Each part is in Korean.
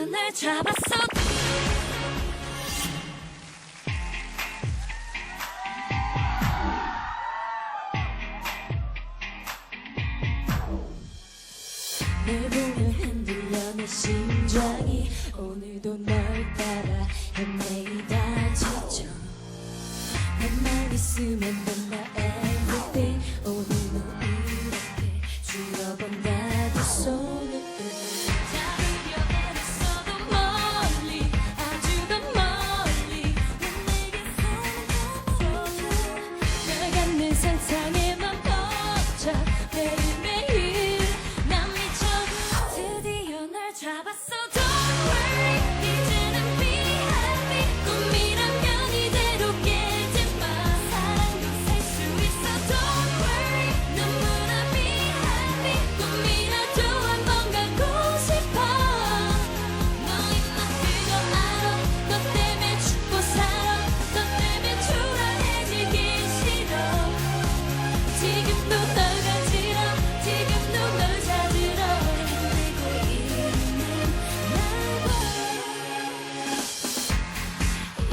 날 잡았어. 널 보면 흔들려 내 심장이 오늘도 널 따라 헤매이다 지쳐 내말 있으면 된다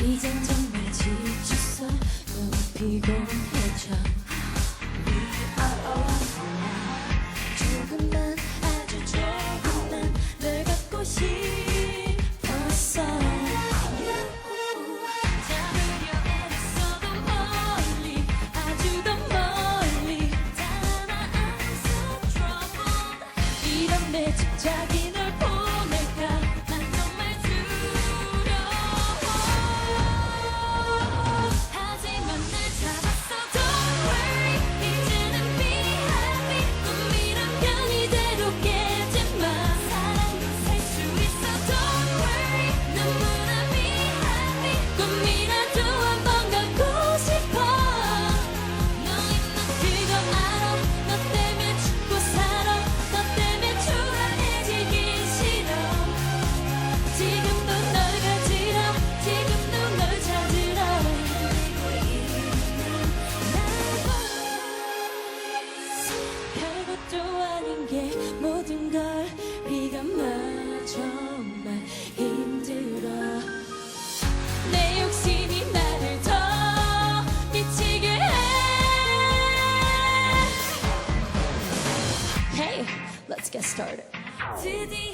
이젠 정말 질주서 너무 피곤해져. started. 드디어